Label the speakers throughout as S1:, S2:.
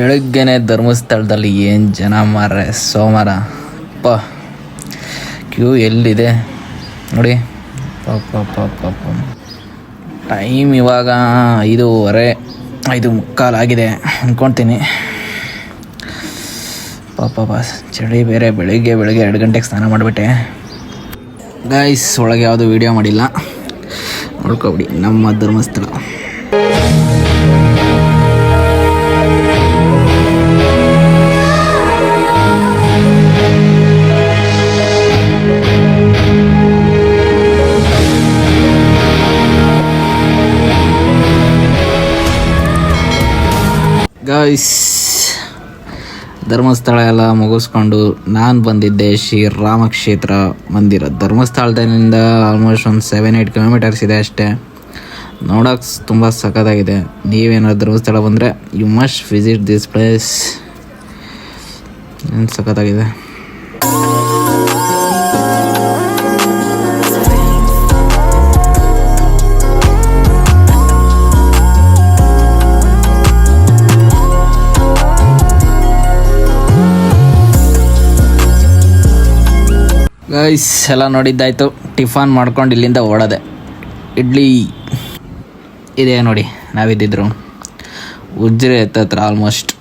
S1: ಬೆಳಗ್ಗೆನೆ ಧರ್ಮಸ್ಥಳದಲ್ಲಿ ಏನು ಜನ ಮಾರ್ರೆ? ಸೋಮವಾರ. ಪ ಕ್ಯೂ ಎಲ್ಲಿದೆ? ನೋಡಿ. ಟೈಮ್ ಇವಾಗ ಐದೂವರೆ ಐದು ಮುಕ್ಕಾಲಾಗಿದೆ ಅಂದ್ಕೊಳ್ತೀನಿ ಪಾಪ ಚಳಿ ಬೇರೆ. ಬೆಳಿಗ್ಗೆ ಬೆಳಿಗ್ಗೆ ಎರಡು ಗಂಟೆಗೆ ಸ್ನಾನ ಮಾಡಿಬಿಟ್ಟೆ. ಗೈಸ್ ಒಳಗೆ ಯಾವುದು ವೀಡಿಯೋ ಮಾಡಿಲ್ಲ. ನೋಡ್ಕೊಬಿಡಿ. ನಮ್ಮ ಧರ್ಮಸ್ಥಳ. ಗೈಸ್ ಧರ್ಮಸ್ಥಳ ಎಲ್ಲ ಮುಗಿಸ್ಕೊಂಡು ನಾನು ಬಂದಿದ್ದೆ ಶ್ರೀ ರಾಮಕ್ಷೇತ್ರ ಮಂದಿರ. ಧರ್ಮಸ್ಥಳದಿಂದ ಆಲ್ಮೋಸ್ಟ್ ಒಂದು ಸೆವೆನ್ ಏಯ್ಟ್ ಕಿಲೋಮೀಟರ್ಸ್ ಇದೆ ಅಷ್ಟೇ. ನೋಡೋಕೆ ತುಂಬ ಸಖತ್ತಾಗಿದೆ. ನೀವೇನಾದ್ರು ಧರ್ಮಸ್ಥಳ ಬಂದರೆ you must visit this place ಸಖತ್ತಾಗಿದೆ? ಗೈಸ್ ಎಲ್ಲ ನೋಡಿದ್ದಾಯ್ತು. ಟಿಫನ್ ಮಾಡ್ಕೊಂಡು ಇಲ್ಲಿಂದ ಓಡೋದೆ. ಇಡ್ಲಿ ಇದೆ ನೋಡಿ, ನಾವಿದ್ದಿದ್ರು. ಉಜ್ರೆ ಎತ್ತತ್ರ ಆಲ್ಮೋಸ್ಟ್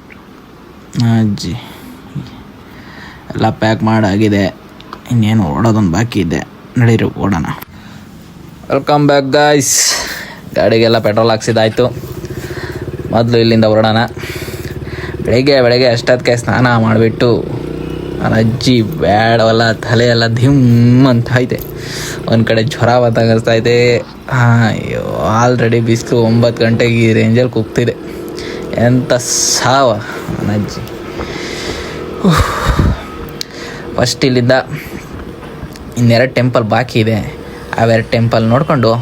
S1: ಅಜ್ಜಿ. ಎಲ್ಲ ಪ್ಯಾಕ್ ಮಾಡಾಗಿದೆ. ಇನ್ನೇನು ಓಡೋದೊಂದು ಬಾಕಿ ಇದೆ. ನಡೀರಿ, ಓಡೋಣ. ವೆಲ್ಕಮ್ ಬ್ಯಾಕ್ ಗಾಯ್ಸ್ ಗಾಡಿಗೆಲ್ಲ ಪೆಟ್ರೋಲ್ ಹಾಕ್ಸಿದಾಯ್ತು ಮೊದಲು ಇಲ್ಲಿಂದ ಓಡೋಣ ಬೆಳಿಗ್ಗೆ, ಬೆಳಗ್ಗೆ ಅಷ್ಟೊತ್ತಿಗೆ ಸ್ನಾನ ಮಾಡಿಬಿಟ್ಟು ನನ್ನ ಅಜ್ಜಿ ಬೇಡವಲ್ಲ ತಲೆ ಎಲ್ಲ ಧಿಮ್ ಅಂತ ಐತೆ ಒಂದು ಕಡೆ ಜ್ವರ ಬಂದಂಗೆ ಐತೆ ಅಯ್ಯೋ ಆಲ್ರೆಡಿ ಬಿಸಿಲು ಒಂಬತ್ತು ಗಂಟೆಗೆ ಈ ರೇಂಜಲ್ಲಿ ಕುಗ್ತಿದೆ. ಎಂಥ ಸಾವ ನನ್ನ ಅಜ್ಜಿ. ಫಸ್ಟ್ ಇಲ್ಲಿಂದ ಇನ್ನೆರಡು ಟೆಂಪಲ್ ಬಾಕಿ ಇದೆ. ಅವೆರಡು ಟೆಂಪಲ್ ನೋಡಿಕೊಂಡು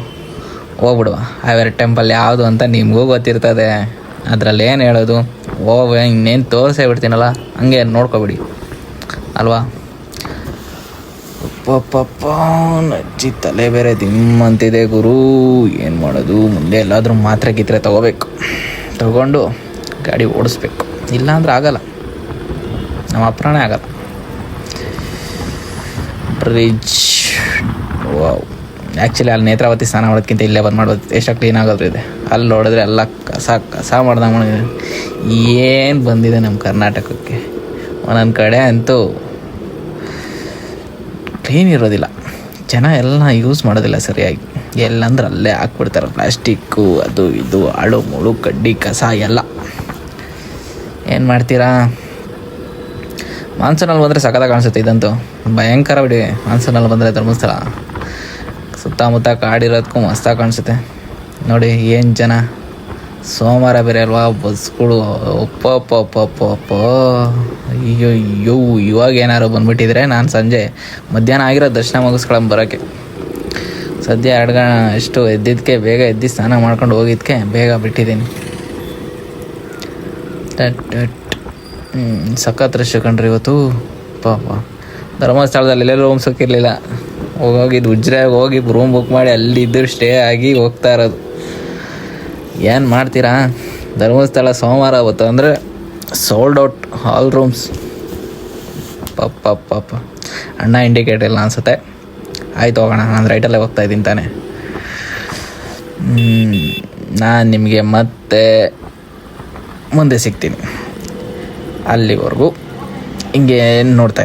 S1: ಹೋಗ್ಬಿಡುವ. ಅವೆರಡು ಟೆಂಪಲ್ ಯಾವುದು ಅಂತ ನಿಮಗೂ ಗೊತ್ತಿರ್ತದೆ. ಅದರಲ್ಲಿ ಏನು ಹೇಳೋದು? ಹೋಗ ಇನ್ನೇನು ತೋರಿಸೇ ಬಿಡ್ತೀನಲ್ಲ? ಹಂಗೆ ನೋಡ್ಕೊಬಿಡಿ. ಅಲ್ವಾ? ಪಪ್ಪ ಅಜ್ಜಿ ತಲೆ ಬೇರೆ ದಿಮ್ ಅಂತಿದೆ ಗುರು ಏನು ಮಾಡೋದು ಮುಂದೆ ಎಲ್ಲಾದರೂ ಮಾತ್ರೆ ಗಿತ್ರೆ ತಗೋಬೇಕು ತಗೊಂಡು ಗಾಡಿ ಓಡಿಸ್ಬೇಕು ಇಲ್ಲಾಂದ್ರೆ ಆಗಲ್ಲ ನಮ್ಮ ಅಪ್ರಾಣೆ ಆಗಲ್ಲ ಬ್ರಿಜ್ ಆ್ಯಕ್ಚುಲಿ ಅಲ್ಲಿ ನೇತ್ರಾವತಿ ಸ್ನಾನ ಮಾಡೋದಕ್ಕಿಂತ ಇಲ್ಲೇ ಬಂದು ಮಾಡೋದು ಎಷ್ಟು ಕ್ಲೀನ್ ಆಗೋದು ಇದೆ ಅಲ್ಲಿ ನೋಡಿದ್ರೆ ಎಲ್ಲ ಕಸ ಕಸ ಮಾಡ್ದಂಗೆ ಮಾಡಿದೆ ಏನು ಬಂದಿದೆ ನಮ್ಮ ಕರ್ನಾಟಕಕ್ಕೆ ಒಂದೊಂದು ಕಡೆ ಅಂತೂ ಕ್ಲೀನ್ ಇರೋದಿಲ್ಲ ಜನ ಎಲ್ಲ ಯೂಸ್ ಮಾಡೋದಿಲ್ಲ ಸರಿಯಾಗಿ. ಎಲ್ಲಂದ್ರೆ ಅಲ್ಲೇ ಹಾಕ್ಬಿಡ್ತಾರೆ. ಪ್ಲಾಸ್ಟಿಕ್ಕು ಅದು ಇದು, ಅಳು ಮುಳು, ಕಡ್ಡಿ, ಕಸ ಎಲ್ಲ. ಏನು ಮಾಡ್ತೀರಾ? ಮಾನ್ಸೂನಲ್ಲಿ ಬಂದರೆ ಸಖತ್ತಾಗಿ ಕಾಣಿಸುತ್ತೆ ಇದಂತೂ. ಭಯಂಕರ ಬಿಡಿ. ಮಾನ್ಸೂನಲ್ಲಿ ಬಂದರೆ ಧರ್ಮಸ್ಥಳ. ಸುತ್ತಮುತ್ತ ಕಾಡಿರೋದಕ್ಕೂ ಮಸ್ತಾಗಿ ಕಾಣಿಸುತ್ತೆ. ನೋಡಿ ಏನು ಜನ. ಸೋಮವಾರ ಬೇರೆ ಅಲ್ವಾ? ಬಸ್ಗಳು ಒಪ್ಪ ಒಪ್ಪ ಒಪ್ಪ ಅಯ್ಯೋ ಅಯ್ಯೋ, ಇವಾಗ ಏನಾರು ಬಂದ್ಬಿಟ್ಟಿದ್ರೆ ನಾನು ಸಂಜೆ ಮಧ್ಯಾಹ್ನ ಆಗಿರೋ ದರ್ಶನ ಮುಗಿಸ್ಕೊಳಮ್ ಬರೋಕ್ಕೆ ಸದ್ಯ ಎರಡು ಗಣ ಎಷ್ಟು ಎದ್ದಿದ್ದಕ್ಕೆ ಬೇಗ ಎದ್ದು ಸ್ನಾನ ಮಾಡ್ಕೊಂಡು ಹೋಗಿದ್ದಕ್ಕೆ ಬೇಗ ಬಿಟ್ಟಿದ್ದೀನಿ. ಸಖತ್ ರಶ್ ಕಂಡ್ರಿ ಇವತ್ತು. ಪಾಪ. ಧರ್ಮಸ್ಥಳದಲ್ಲಿ ಎಲ್ಲೆಲ್ಲೂ ರೂಮ್ ಸಿಕ್ಕಿರಲಿಲ್ಲ. ಹೋಗಿದ್ದು ಉಜ್ರಾಗ ಹೋಗಿ ರೂಮ್ ಬುಕ್ ಮಾಡಿ ಅಲ್ಲಿದ್ದು ಸ್ಟೇ ಆಗಿ ಹೋಗ್ತಾ ಇರೋದು. ಏನು ಮಾಡ್ತೀರಾ? ಧರ್ಮಸ್ಥಳ ಸೋಮವಾರ ಆಗುತ್ತೆ ಅಂದರೆ ಸೋಲ್ಡ್ ಔಟ್ ಹಾಲ್ ರೂಮ್ಸ್ ಪಪ್ಪ ಪಾಪ ಅಣ್ಣ ಇಂಡಿಕೇಟ್ ಇಲ್ಲ ಅನ್ಸುತ್ತೆ. ಆಯ್ತು ಹೋಗೋಣ, ನಾನು ರೈಟಲ್ಲೇ ಹೋಗ್ತಾ ಇದ್ದೀನಿ ತಾನೆ. ನಾನು ನಿಮಗೆ ಮತ್ತೆ ಮುಂದೆ ಸಿಗ್ತೀನಿ. ಅಲ್ಲಿವರೆಗೂ ಹಿಂಗೆ ನೋಡ್ತಾ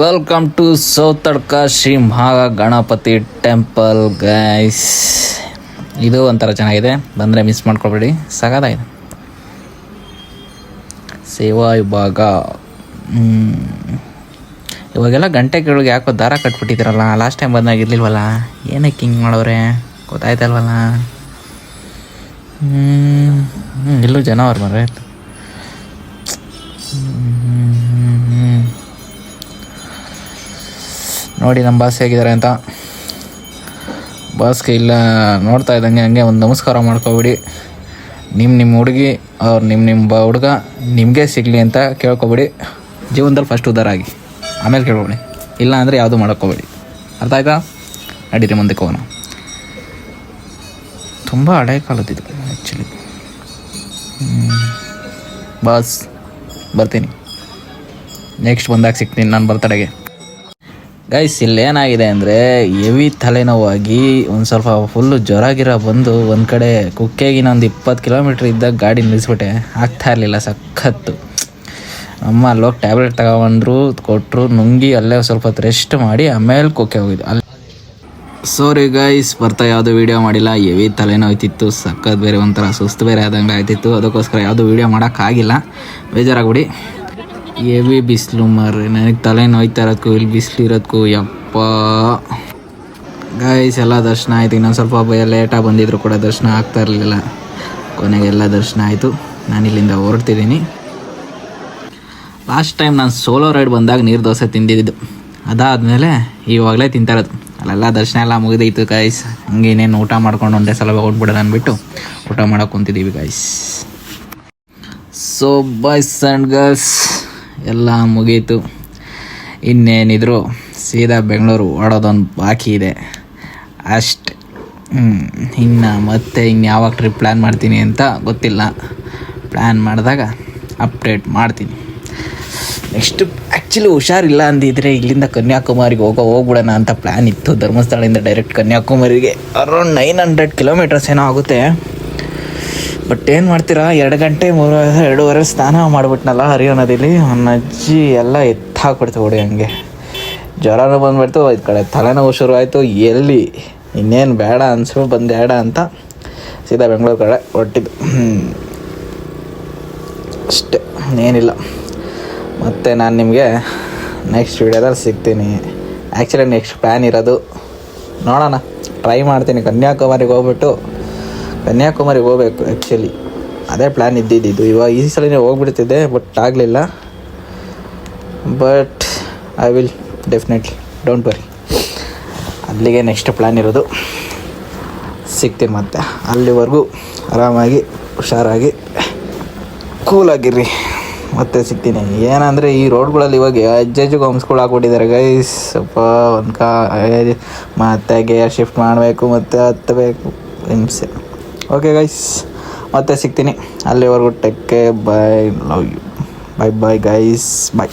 S1: welcome to Sowthadka Shri Maha Ganapati temple guys ಇದು ಒಂಥರ ಚೆನ್ನಾಗಿದೆ. ಬಂದರೆ ಮಿಸ್ ಮಾಡ್ಕೊಬೇಡಿ ಸಾಕಾಗಿದೆ ಸೇವಾ ವಿಭಾಗ. ಇವಾಗೆಲ್ಲ ಗಂಟೆ ಕೆಳಗೆ ಯಾಕೋ ದಾರ ಕಟ್ಬಿಟ್ಟಿದ್ದೀರಲ್ಲ? ಲಾಸ್ಟ್ ಟೈಮ್ ಬಂದಾಗ ಇರಲಿಲ್ವಲ್ಲ? ಏನಕ್ಕೆ ಹಿಂಗೆ ಮಾಡೋರೆ? ಗೊತ್ತಾಯ್ತಲ್ವಲ್ಲ ಹ್ಞೂ ಇಲ್ಲೂ ಜನ ಅವ್ರು ಮರ ನೋಡಿ ನಮ್ಮ ಬಾಸ್ ಹೇಗಿದ್ದಾರೆ ಅಂತ. ಬಾಸ್ಗೆ ಇಲ್ಲ, ನೋಡ್ತಾ ಇದ್ದಂಗೆ ಹಂಗೆ ಒಂದು ನಮಸ್ಕಾರ ಮಾಡ್ಕೊಬಿಡಿ. ನಿಮ್ಮ ನಿಮ್ಮ ಹುಡುಗಿ ಅವ್ರು ನಿಮ್ಮ ನಿಮ್ಮ ಬ ಹುಡುಗ ನಿಮಗೆ ಸಿಗಲಿ ಅಂತ ಕೇಳ್ಕೊಬಿಡಿ. ಜೀವನದಲ್ಲಿ ಫಸ್ಟ್ ಉದ್ದಾರ ಆಗಿ. ಆಮೇಲೆ ಕೇಳ್ಕೊಬಿಡಿ. ಇಲ್ಲ ಅಂದರೆ ಯಾವುದು ಮಾಡ್ಕೋಬೇಡಿ. ಅರ್ಥ ಆಯ್ತಾ? ನಡೀರಿ ಮುಂದಕ್ಕೆ ಹೋಗೋಣ ತುಂಬ ಹಳೆ ಇದು ಆ್ಯಕ್ಚುಲಿ ಬಾಸ್, ಬರ್ತೀನಿ. ನೆಕ್ಸ್ಟ್ ಬಂದಾಗ ಸಿಗ್ತೀನಿ ನಾನು ಬರ್ತಡೆಗೆ. ಗೈಸ್ ಇಲ್ಲಿ ಏನಾಗಿದೆ ಅಂದರೆ ಹೆವಿ ತಲೆನೋವಾಗಿ ಒಂದು ಸ್ವಲ್ಪ ಫುಲ್ಲು ಜ್ವರ ಗಿರ ಬಂದು ಒಂದು ಕಡೆ ಕುಕ್ಕೆಗಿನ ಒಂದು ಇಪ್ಪತ್ತು ಕಿಲೋಮೀಟ್ರ್ ಇದ್ದಾಗ ಗಾಡಿ ನಿಲ್ಲಿಸ್ಬಿಟ್ಟೆ ಆಗ್ತಾ ಇರಲಿಲ್ಲ, ಸಖತ್ತು. ಅಮ್ಮ ಅಲ್ಲೋಗಿ ಟ್ಯಾಬ್ಲೆಟ್ ತಗೊಂಡ್ರು ಕೊಟ್ಟರು ನುಂಗಿ ಅಲ್ಲೇ ಸ್ವಲ್ಪ ಹೊತ್ತು ರೆಸ್ಟ್ ಮಾಡಿ ಆಮೇಲೆ ಕುಕ್ಕೆ ಹೋಗಿದ್ದು. ಅಲ್ಲಿ ಸೋರಿ ಗೈಸ್ ಬರ್ತಾ ಯಾವುದೂ ವೀಡಿಯೋ ಮಾಡಿಲ್ಲ. ಹೆವಿ ತಲೆನೋಯ್ತಿತ್ತು, ಸಖತ್ ಬೇರೆ ಒಂಥರ ಸುಸ್ತು ಬೇರೆ ಆದಂಗೆ ಆಯ್ತಿತ್ತು ಅದಕ್ಕೋಸ್ಕರ ಯಾವುದೂ ವೀಡಿಯೋ ಮಾಡೋಕ್ಕಾಗಿಲ್ಲ ಬೇಜಾರಾಗ್ಬಿಡಿ. ಹೆವಿ ಬಿಸಿಲು ಮಾರ್ರೆ. ನನಗೆ ತಲೆ ನೋಯ್ತಾ ಇರೋದಕ್ಕೂ ಇಲ್ಲಿ ಬಿಸಿಲು ಇರೋದಕ್ಕೂ ಯಪ್ಪ. ಗೈಸ್ ಎಲ್ಲ ದರ್ಶನ ಆಯಿತು. ಇನ್ನೊಂದು ಸ್ವಲ್ಪ ಭಯ ಲೇಟಾಗಿ ಬಂದಿದ್ರು ಕೂಡ ದರ್ಶನ ಆಗ್ತಾ ಇರಲಿಲ್ಲ. ಕೊನೆಗೆ ಎಲ್ಲ ದರ್ಶನ ಆಯಿತು. ನಾನು ಇಲ್ಲಿಂದ ಹೊರಡ್ತಿದ್ದೀನಿ. ಲಾಸ್ಟ್ ಟೈಮ್ ನಾನು ಸೋಲೋ ರೈಡ್ ಬಂದಾಗ ನೀರು ದೋಸೆ ತಿಂದಿದ್ದು. ಅದಾದಮೇಲೆ ಇವಾಗಲೇ ತಿಂತಾ ಇರೋದು. ಅಲ್ಲೆಲ್ಲ ದರ್ಶನ ಎಲ್ಲ ಮುಗಿದೈತು ಗಾಯ್ಸ್ ಹಂಗೆ ಇನ್ನೇನು ಊಟ ಮಾಡ್ಕೊಂಡು ಒಂದೇ ಸಲ ಹೋಗ್ಬಿಡೋದು ಅಂದ್ಬಿಟ್ಟು ಊಟ ಮಾಡೋಕೆ ಕುಂತಿದ್ದೀವಿ guys so boys and girls ಎಲ್ಲ ಮುಗೀತು. ಇನ್ನೇನಿದ್ರು ಸೀದಾ ಬೆಂಗಳೂರು ಓಡೋದೊಂದು ಬಾಕಿ ಇದೆ. ಅಷ್ಟೆ. ಇನ್ನು ಮತ್ತೆ ಇನ್ಯಾವಾಗ ಟ್ರಿಪ್ ಪ್ಲ್ಯಾನ್ ಮಾಡ್ತೀನಿ ಅಂತ ಗೊತ್ತಿಲ್ಲ. ಪ್ಲ್ಯಾನ್ ಮಾಡಿದಾಗ ಅಪ್ಡೇಟ್ ಮಾಡ್ತೀನಿ. ನೆಕ್ಸ್ಟ್ ಆ್ಯಕ್ಚುಲಿ ಹುಷಾರಿಲ್ಲ ಅಂದಿದ್ರೆ ಇಲ್ಲಿಂದ ಕನ್ಯಾಕುಮಾರಿಗೆ ಹೋಗೋ ಹೋಗ್ಬಿಡೋಣ ಅಂತ ಪ್ಲ್ಯಾನ್ ಇತ್ತು. ಧರ್ಮಸ್ಥಳದಿಂದ ಡೈರೆಕ್ಟ್ ಕನ್ಯಾಕುಮಾರಿಗೆ ಅರೌಂಡ್ ನೈನ್ ಹಂಡ್ರೆಡ್ ಕಿಲೋಮೀಟರ್ಸ್ ಏನೋ ಆಗುತ್ತೆ. ಬಟ್ ಏನು ಮಾಡ್ತೀರಾ? ಎರಡು ಗಂಟೆ, ಮೂರು, ಎರಡೂವರೆ ಸ್ನಾನ ಮಾಡಿಬಿಟ್ನಲ್ಲ ಹರಿಯೋ ನದಿಲಿ. ನನ್ನ ಅಜ್ಜಿ ಎಲ್ಲ ಎತ್ತಾಕ್ಬಿಡ್ತು ಹೊಡಿ ಹಂಗೆ. ಜ್ವರನೂ ಬಂದ್ಬಿಡ್ತು ಈ ಕಡೆ ತಲೆನೋವು ಶುರು ಆಯಿತು ಎಲ್ಲಿ? ಇನ್ನೇನು ಬೇಡ ಅನ್ಸು ಬಂದೇಡ ಅಂತ ಸೀದಾ ಬೆಂಗಳೂರು ಕಡೆ ಹೊಟ್ಟಿದ್ದು ಅಷ್ಟೇ, ಏನಿಲ್ಲ. ಮತ್ತು ನಾನು ನಿಮಗೆ ನೆಕ್ಸ್ಟ್ ವೀಡಿಯೋದಲ್ಲಿ ಸಿಗ್ತೀನಿ. ಆ್ಯಕ್ಚುಲಿ ನೆಕ್ಸ್ಟ್ ಪ್ಲ್ಯಾನ್ ಇರೋದು. ನೋಡೋಣ. ಟ್ರೈ ಮಾಡ್ತೀನಿ. ಕನ್ಯಾಕುಮಾರಿಗೆ ಹೋಗ್ಬಿಟ್ಟು ಕನ್ಯಾಕುಮಾರಿಗೆ ಹೋಗ್ಬೇಕು ಆ್ಯಕ್ಚುಲಿ ಅದೇ ಪ್ಲ್ಯಾನ್ ಇದ್ದಿದ್ದು. ಇವಾಗ ಈ ಸಲನೇ ಹೋಗ್ಬಿಡ್ತಿದ್ದೆ ಬಟ್ ಆಗಲಿಲ್ಲ. But I will definitely don't worry ಅಲ್ಲಿಗೆ ನೆಕ್ಸ್ಟ್ ಪ್ಲ್ಯಾನ್ ಇರೋದು. ಸಿಗ್ತೀನಿ ಮತ್ತೆ. ಅಲ್ಲಿವರೆಗೂ ಆರಾಮಾಗಿ, ಹುಷಾರಾಗಿ, ಕೂಲಾಗಿರ್ರಿ. ಮತ್ತೆ ಸಿಗ್ತೀನಿ. ಏನಂದರೆ ಈ ರೋಡ್ಗಳಲ್ಲಿ ಇವಾಗ ಅಜ್ಜಜ್ಜಿಗೆ ಹೋಮ್ಸ್ಗಳು ಹಾಕ್ಬಿಟ್ಟಿದ್ದಾರೆ ಗೈಸ್ ಸ್ವಲ್ಪ ಒಂದು ಕಾ ಮತ್ತೆ ಗೇರ್ ಶಿಫ್ಟ್ ಮಾಡಬೇಕು, ಮತ್ತೆ ಹತ್ತಬೇಕು. ಹಿಂಸೆ ಓಕೆ ಗೈಸ್ ಮತ್ತೆ ಸಿಗ್ತೀನಿ. ಅಲ್ಲಿವರೆಗೂ take bye love you bye bye guys bye